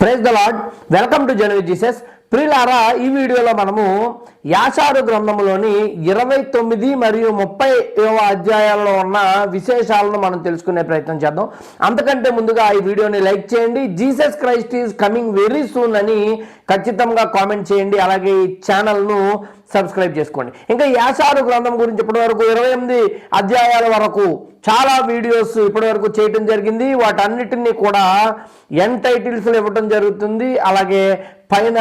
Praise the Lord welcome to జనవి Jesus ప్రిలారా ఈ వీడియోలో మనము యాషారు గ్రంథములోని ఇరవై తొమ్మిది మరియు ముప్పై అధ్యాయాల్లో ఉన్న విశేషాలను మనం తెలుసుకునే ప్రయత్నం చేద్దాం. అంతకంటే ముందుగా ఈ వీడియోని లైక్ చేయండి. Jesus Christ is coming very soon అని ఖచ్చితంగా కామెంట్ చేయండి. అలాగే ఈ ఛానల్ను సబ్స్క్రైబ్ చేసుకోండి. ఇంకా యాసారు గ్రంథం గురించి ఇప్పటి వరకు ఇరవై ఎనిమిది అధ్యాయాల వరకు చాలా వీడియోస్ ఇప్పటి వరకు చేయటం జరిగింది. వాటన్నిటినీ కూడా ఎన్ టైటిల్స్లో ఇవ్వటం జరుగుతుంది. అలాగే పైన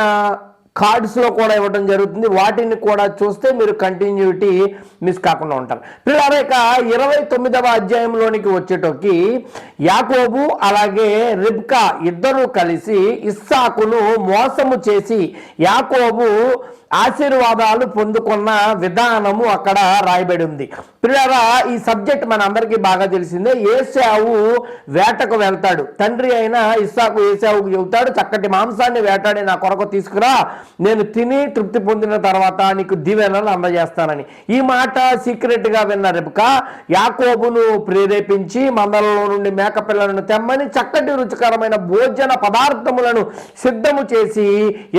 కార్డ్స్లో కూడా ఇవ్వడం జరుగుతుంది. వాటిని కూడా చూస్తే మీరు కంటిన్యూటీ మిస్ కాకుండా ఉంటారు. పిల్లలు ఇక ఇరవై తొమ్మిదవ అధ్యాయంలోనికి వచ్చేటోకి యాకోబు అలాగే రిబ్కా ఇద్దరూ కలిసి ఇస్సాకును మోసము చేసి యాకోబు ఆశీర్వాదాలు పొందుకున్న విధానము అక్కడ రాయబడి ఉంది. పిల్లరా ఈ సబ్జెక్ట్ మన అందరికీ బాగా తెలిసిందే. ఏసావు వేటకు వెళ్తాడు. తండ్రి అయిన ఇస్సాకు ఏసావుకు చెబుతాడు చక్కటి మాంసాన్ని వేటాడి నా కొరకు తీసుకురా. నేను తిని తృప్తి పొందిన తర్వాత నీకు దీవెనలు అందజేస్తానని. ఈ మాట సీక్రెట్గా విన్న రెబక యాకోబును ప్రేరేపించి మందలలో నుండి మేకపిల్లలను తెమ్మని చక్కటి రుచికరమైన భోజన పదార్థములను సిద్ధము చేసి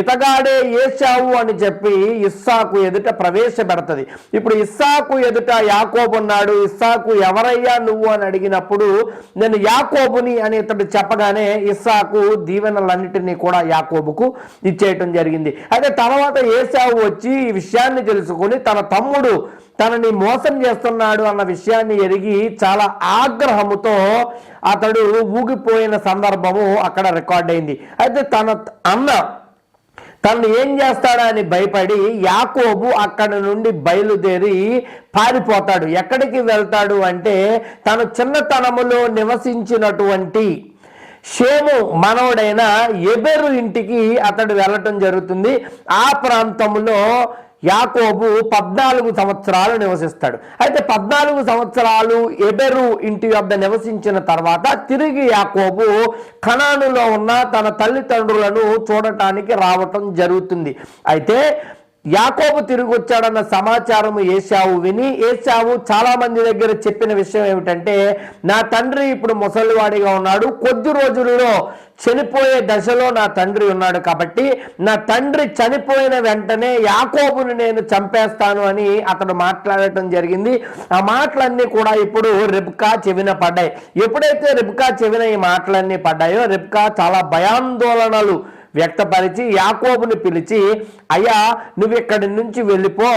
ఇతగాడే ఏసావు అని చెప్పి ఇస్సాకు ఎదుట ప్రవేశపెడతది. ఇప్పుడు ఇస్సాకు ఎదుట యాకోబు ఉన్నాడు. ఇస్సాకు ఎవరయ్యా నువ్వు? అని అడిగినప్పుడు నేను యాకోబుని అని ఇతడు చెప్పగానే ఇస్సాకు దీవెనలన్నిటినీ కూడా యాకోబుకు ఇచ్చేయటం జరిగింది. అయితే తర్వాత ఏసావు వచ్చి ఈ విషయాన్ని తెలుసుకొని తన తమ్ముడు తనని మోసం చేస్తున్నాడు అన్న విషయాన్ని ఎరిగి చాలా ఆగ్రహముతో అతడు ఊగిపోయిన సందర్భము అక్కడ రికార్డ్ అయింది అయితే తన అన్న తను ఏం చేస్తాడా అని భయపడి యాకోబు అక్కడ నుండి బయలుదేరి పారిపోతాడు. ఎక్కడికి వెళ్తాడు అంటే తను చిన్నతనములో నివసించినటువంటి షేము మనవడైన ఎబెరు ఇంటికి అతడు వెళ్ళటం జరుగుతుంది. ఆ ప్రాంతంలో యాకోబు పద్నాలుగు సంవత్సరాలు నివసిస్తాడు. అయితే పద్నాలుగు సంవత్సరాలు ఎబెరు ఇంటి వద్ద నివసించిన తర్వాత తిరిగి యాకోబు కణానులో ఉన్న తన తల్లిదండ్రులను చూడటానికి రావటం జరుగుతుంది. అయితే యాకోబు తిరిగి వచ్చాడన్న సమాచారం ఏసావు విని ఏసావు చాలా మంది దగ్గర చెప్పిన విషయం ఏమిటంటే నా తండ్రి ఇప్పుడు ముసలివాడిగా ఉన్నాడు కొద్ది రోజులలో చనిపోయే దశలో నా తండ్రి ఉన్నాడు కాబట్టి నా తండ్రి చనిపోయిన వెంటనే యాకోబుని నేను చంపేస్తాను అని అతడు మాట్లాడటం జరిగింది. ఆ మాటలన్నీ కూడా ఇప్పుడు రిబ్కా చెవిన పడ్డాయి. ఎప్పుడైతే రిబ్కా చెవిన ఈ మాటలన్నీ పడ్డాయో రిబ్కా చాలా భయాందోళనలు వ్యక్తపరిచి యాకోబుని పిలిచి అయ్యా నువ్వు ఇక్కడి నుంచి వెళ్ళిపో.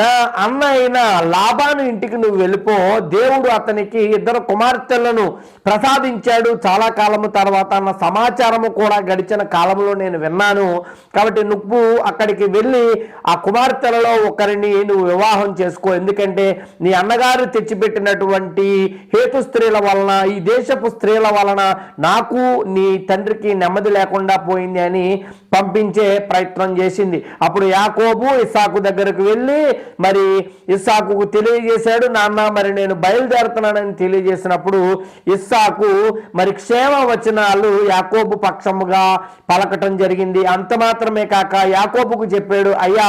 నా అన్న అయిన లాభాను ఇంటికి నువ్వు వెళ్ళిపో. దేవుడు అతనికి ఇద్దరు కుమార్తెలను ప్రసాదించాడు. చాలా కాలము తర్వాత అన్న సమాచారము కూడా గడిచిన కాలంలో నేను విన్నాను. కాబట్టి నువ్వు అక్కడికి వెళ్ళి ఆ కుమార్తెలలో ఒకరిని నువ్వు వివాహం చేసుకో. ఎందుకంటే నీ అన్నగారు తెచ్చిపెట్టినటువంటి హేతు స్త్రీల వలన ఈ దేశపు స్త్రీల వలన నాకు నీ తండ్రికి నెమ్మది లేకుండా పోయింది అని పంపించే ప్రయత్నం చేసింది. అప్పుడు యాకోబు ఇస్సాకు దగ్గరకు వెళ్ళి మరి ఇస్సాకు తెలియజేశాడు నాన్న మరి నేను బయలుదేరుతున్నానని తెలియజేసినప్పుడు ఇస్సాకు మరి క్షేమ వచనాలు యాకోబు పక్షముగా పలకటం జరిగింది. అంత మాత్రమే కాక యాకోబుకు చెప్పాడు అయ్యా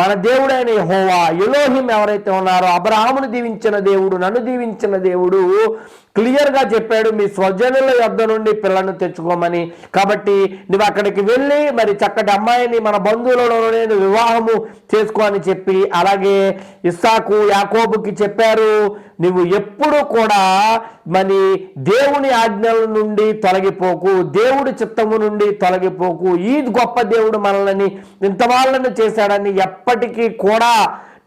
మన దేవుడైన హోవా ఎలోహిం ఎవరైతే ఉన్నారో అబ్రహామును దీవించిన దేవుడు నన్ను దీవించిన దేవుడు క్లియర్గా చెప్పాడు మీ స్వజనుల యొద్ధ నుండి పిల్లను తెచ్చుకోమని. కాబట్టి నువ్వు అక్కడికి వెళ్ళి మరి చక్కటి అమ్మాయిని మన బంధువులలోనే వివాహము చేసుకో అని చెప్పి అలాగే ఇస్సాకు యాకోబుకి చెప్పారు. నువ్వు ఎప్పుడు కూడా మరి దేవుని ఆజ్ఞల నుండి తొలగిపోకు దేవుడి చిత్తము నుండి తొలగిపోకు. ఈ గొప్ప దేవుడు మనల్ని ఇంత వాళ్ళని చేశాడని ఎప్పటికీ కూడా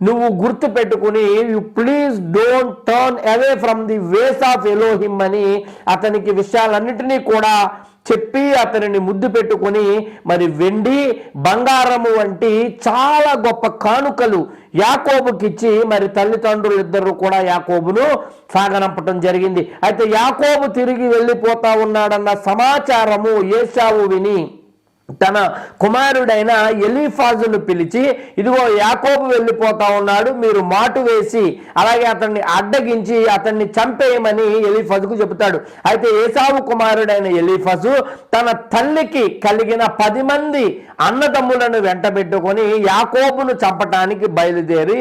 నువ్వు గుర్తు పెట్టుకుని you please don't turn away from the ways of Elohim అని అతనికి విషయాలన్నిటినీ కూడా చెప్పి అతనిని ముద్దు పెట్టుకొని మరి వెండి బంగారము వంటి చాలా గొప్ప కానుకలు యాకోబుకిచ్చి మరి తల్లిదండ్రులు ఇద్దరు కూడా యాకోబును సాగనంపటం జరిగింది. అయితే యాకోబు తిరిగి వెళ్ళిపోతా ఉన్నాడన్న సమాచారము ఏషావు విని తన కుమారుడైన ఎలీఫాజును పిలిచి ఇదిగో యాకోబు వెళ్ళిపోతా ఉన్నాడు మీరు మాటు వేసి అలాగే అతన్ని అడ్డగించి అతన్ని చంపేయమని ఎలీఫాజుకు చెబుతాడు. అయితే ఏసావు కుమారుడైన ఎలీఫాజు తన తల్లికి కలిగిన పది మంది అన్నదమ్ములను వెంటబెట్టుకొని యాకోబును చంపటానికి బయలుదేరి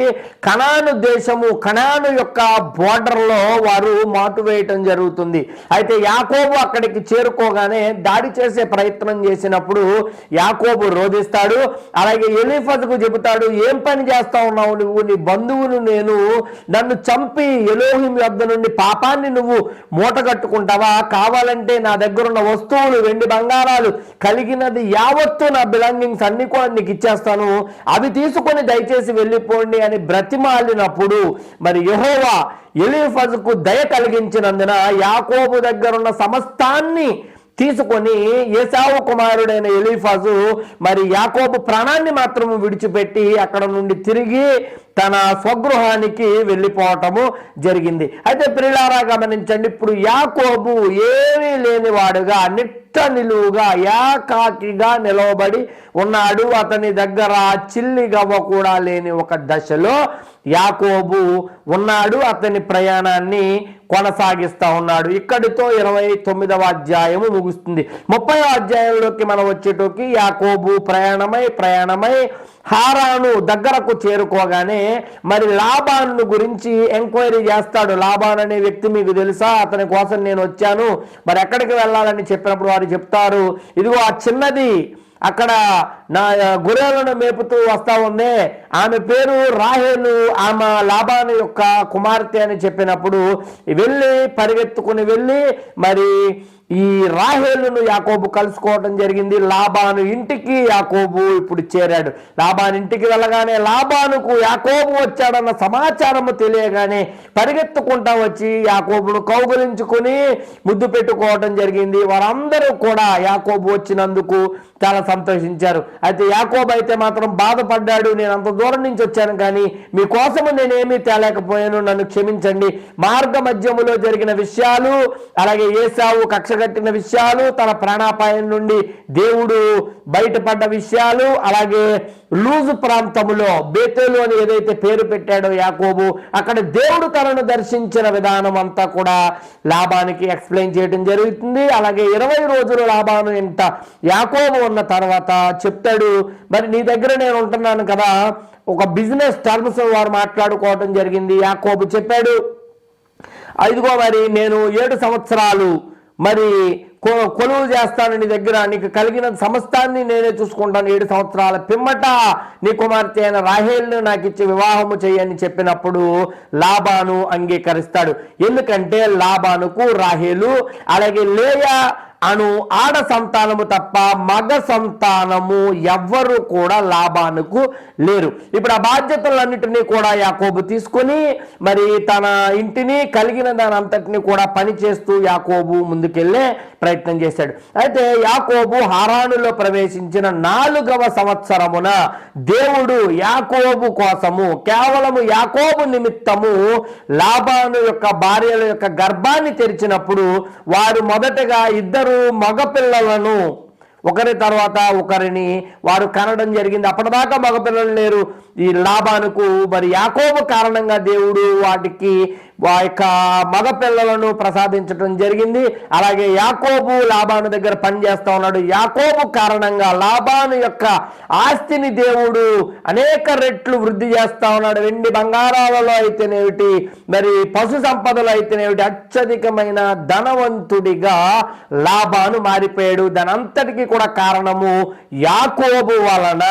కణాను దేశము కణాను యొక్క బోర్డర్లో వారు మాటు వేయటం జరుగుతుంది. అయితే యాకోబు అక్కడికి చేరుకోగానే దాడి చేసే ప్రయత్నం చేసినప్పుడు యాకోబు రోధిస్తాడు. అలాగే ఎలిఫజ్కు చెబుతాడు ఏం పని చేస్తా ఉన్నావు నువ్వు? నీ బంధువును నేను నన్ను చంపి ఎలోహిం యొద్ నుండి పాపాన్ని నువ్వు మూట కట్టుకుంటావా? కావాలంటే నా దగ్గర ఉన్న వస్తువులు వెండి బంగారాలు కలిగినది యావత్తు నా బిలాంగింగ్స్ అన్ని కూడా నీకు ఇచ్చేస్తాను. అవి తీసుకొని దయచేసి వెళ్ళిపోండి అని బ్రతిమాలినప్పుడు మరి యహోవా ఎలిఫజ్కు దయ కలిగించినందున యాకోబు దగ్గర ఉన్న సమస్తాన్ని తీసుకొని ఏసావు కుమారుడైన ఎలీఫాజు మరి యాకోబు ప్రాణాన్ని మాత్రము విడిచిపెట్టి అక్కడ నుండి తిరిగి తన స్వగృహానికి వెళ్ళిపోవటము జరిగింది. అయితే ప్రిలారా గమనించండి ఇప్పుడు యాకోబు ఏమీ లేనివాడుగా నిట్ట నిలువుగా యాకాకిగా నిలవబడి ఉన్నాడు. అతని దగ్గర చిల్లి గవ్వ కూడా లేని ఒక దశలో యాకోబు ఉన్నాడు. అతని ప్రయాణాన్ని కొనసాగిస్తా ఉన్నాడు. ఇక్కడితో ఇరవై తొమ్మిదవ అధ్యాయము ముగుస్తుంది. ముప్పై అధ్యాయంలోకి మనం వచ్చేటోకి యాకోబు ప్రయాణమై ప్రయాణమై హారాను దగ్గరకు చేరుకోగానే మరి లాభాను గురించి ఎంక్వైరీ చేస్తాడు. లాభాన్ అనే వ్యక్తి మీకు తెలుసా? అతని కోసం నేను వచ్చాను. మరి ఎక్కడికి వెళ్ళాలని చెప్పినప్పుడు వారు చెప్తారు ఇదిగో ఆ చిన్నది అక్కడ నా గొర్రెలను మేపుతూ వస్తా ఉందే. ఆమె పేరు రాహేలు. ఆమె లాభాను యొక్క కుమార్తె అని చెప్పినప్పుడు వెళ్ళి పరిగెత్తుకుని వెళ్ళి మరి ఈ రాహేలును యాకోబు కలుసుకోవడం జరిగింది. లాభాను ఇంటికి యాకోబు ఇప్పుడు చేరాడు. లాబాను ఇంటికి వెళ్ళగానే లాబానుకు యాకోబు వచ్చాడన్న సమాచారము తెలియగానే పరిగెత్తుకుంటా వచ్చి యాకోబును కౌగులించుకుని ముద్దు పెట్టుకోవడం జరిగింది. వారందరూ కూడా యాకోబు వచ్చినందుకు చాలా సంతోషించారు. అయితే యాకోబు అయితే మాత్రం బాధపడ్డాడు. నేను అంత దూరం నుంచి వచ్చాను కానీ మీకోసము నేనేమీ తేలేకపోయాను. నన్ను క్షమించండి. మార్గ మధ్యములో జరిగిన విషయాలు అలాగే ఏసావు కక్షగట్టిన విషయాలు తన ప్రాణాపాయం నుండి దేవుడు బయటపడ్డ విషయాలు అలాగే లూజు ప్రాంతములో బేతేలు అని ఏదైతే పేరు పెట్టాడో యాకోబు అక్కడ దేవుడు తనను దర్శించిన విధానం అంతా కూడా లాభానికి ఎక్స్ప్లెయిన్ చేయడం జరుగుతుంది. అలాగే ఇరవై రోజులు లాభాను ఎంత యాకోబు ఉన్న తర్వాత చెప్తాడు మరి నీ దగ్గర నేను ఉంటున్నాను కదా ఒక బిజినెస్ టర్మ్స్ వారు మాట్లాడుకోవడం జరిగింది. యాకోబు చెప్పాడు ఐదుగో మరి నేను ఏడు సంవత్సరాలు మరి కొ- కొలువు చేస్తాను నీ దగ్గర. నీకు కలిగిన సమస్తాన్ని నేనే చూసుకుంటాను. ఏడు సంవత్సరాల పిమ్మట నీ కుమార్తె అయిన రాహేల్ను నాకు ఇచ్చి వివాహము చేయని చెప్పినప్పుడు లాబాను అంగీకరిస్తాడు. ఎందుకంటే లాబానుకు రాహేలు అలాగే లేయా అను ఆడ సంతానము తప్ప మగ సంతానము ఎవ్వరు కూడా లాభానికి లేరు. ఇప్పుడు ఆ బాధ్యతలన్నిటినీ కూడా యాకోబు తీసుకొని మరి తన ఇంటిని కలిగిన దాని అంతటిని కూడా పని చేస్తూ యాకోబు ముందుకెళ్ళే ప్రయత్నం చేశాడు. అయితే యాకోబు హారానులో ప్రవేశించిన నాలుగవ సంవత్సరమున దేవుడు యాకోబు కోసము కేవలము యాకోబు నిమిత్తము లాభాను యొక్క భార్యల యొక్క గర్భాన్ని తెరిచినప్పుడు వారు మొదటగా ఇద్దరు మగపిల్లలను. ఒకరి తర్వాత ఒకరిని. వారు కనడం జరిగింది. అప్పటిదాకా మగపిల్లలు లేరు. ఈ లాభానుకు మరి యాకోబు కారణంగా దేవుడు వాటికి వా యొక్క మగపిల్లలను ప్రసాదించడం జరిగింది. అలాగే యాకోబు లాభాను దగ్గర పనిచేస్తా ఉన్నాడు. యాకోబు కారణంగా లాభాను యొక్క ఆస్తిని దేవుడు అనేక రెట్లు వృద్ధి చేస్తా ఉన్నాడు. వెండి బంగారాలలో అయితేనేమిటి? మరి పశు సంపదలు అయితేనేమిటి? అత్యధికమైన ధనవంతుడిగా లాభాను మారిపోయాడు. దానంతటికీ కూడా కారణము యాకోబు వలన.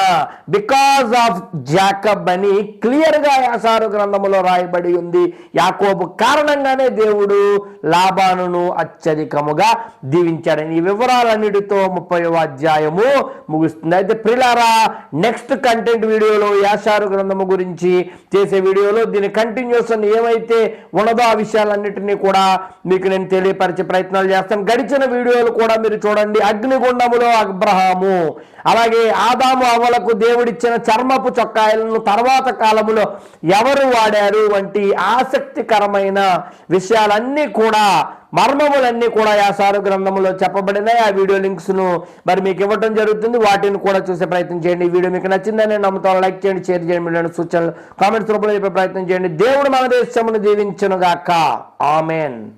బికాజ్ ఆఫ్ జాకబ్ అని క్లియర్గా యాసారు గ్రంథములో రాయబడి ఉంది. యాకోబు కారణంగానే దేవుడు లాభాను అత్యధికముగా దీవించాడని ఈ వివరాలన్నిటితో ముప్పై అధ్యాయము ముగుస్తుంది. అయితే ప్రిలారా నెక్స్ట్ కంటెంట్ వీడియోలో యాసారు గ్రంథము గురించి చేసే వీడియోలో దీని కంటిన్యూషన్ ఏమైతే ఉన్నదో ఆ విషయాలన్నింటినీ కూడా మీకు నేను తెలియపరిచే ప్రయత్నాలు చేస్తాను. గడిచిన వీడియోలు కూడా మీరు చూడండి. అగ్నిగుండములో అబ్రహాము అలాగే ఆదాము అవలకు దేవుడిచ్చిన చర్మపు చొక్కాయలను తర్వాత కాలములో ఎవరు వాడారు వంటి ఆసక్తికర ఆశ్చర్యకరమైన విషయాలన్నీ కూడా మర్మములన్నీ కూడా యాసారు గ్రంథములో చెప్పబడినాయి. ఆ వీడియో లింక్స్ను మరి మీకు ఇవ్వడం జరుగుతుంది. వాటిని కూడా చూసే ప్రయత్నం చేయండి. ఈ వీడియో మీకు నచ్చిందని నమ్ముతాను. లైక్ చేయండి షేర్ చేయండి. మీరు సూచనలు కామెంట్స్ రూపంలో చెప్పే ప్రయత్నం చేయండి. దేవుడు మన దేశమును దీవించను గాక ఆమెన్.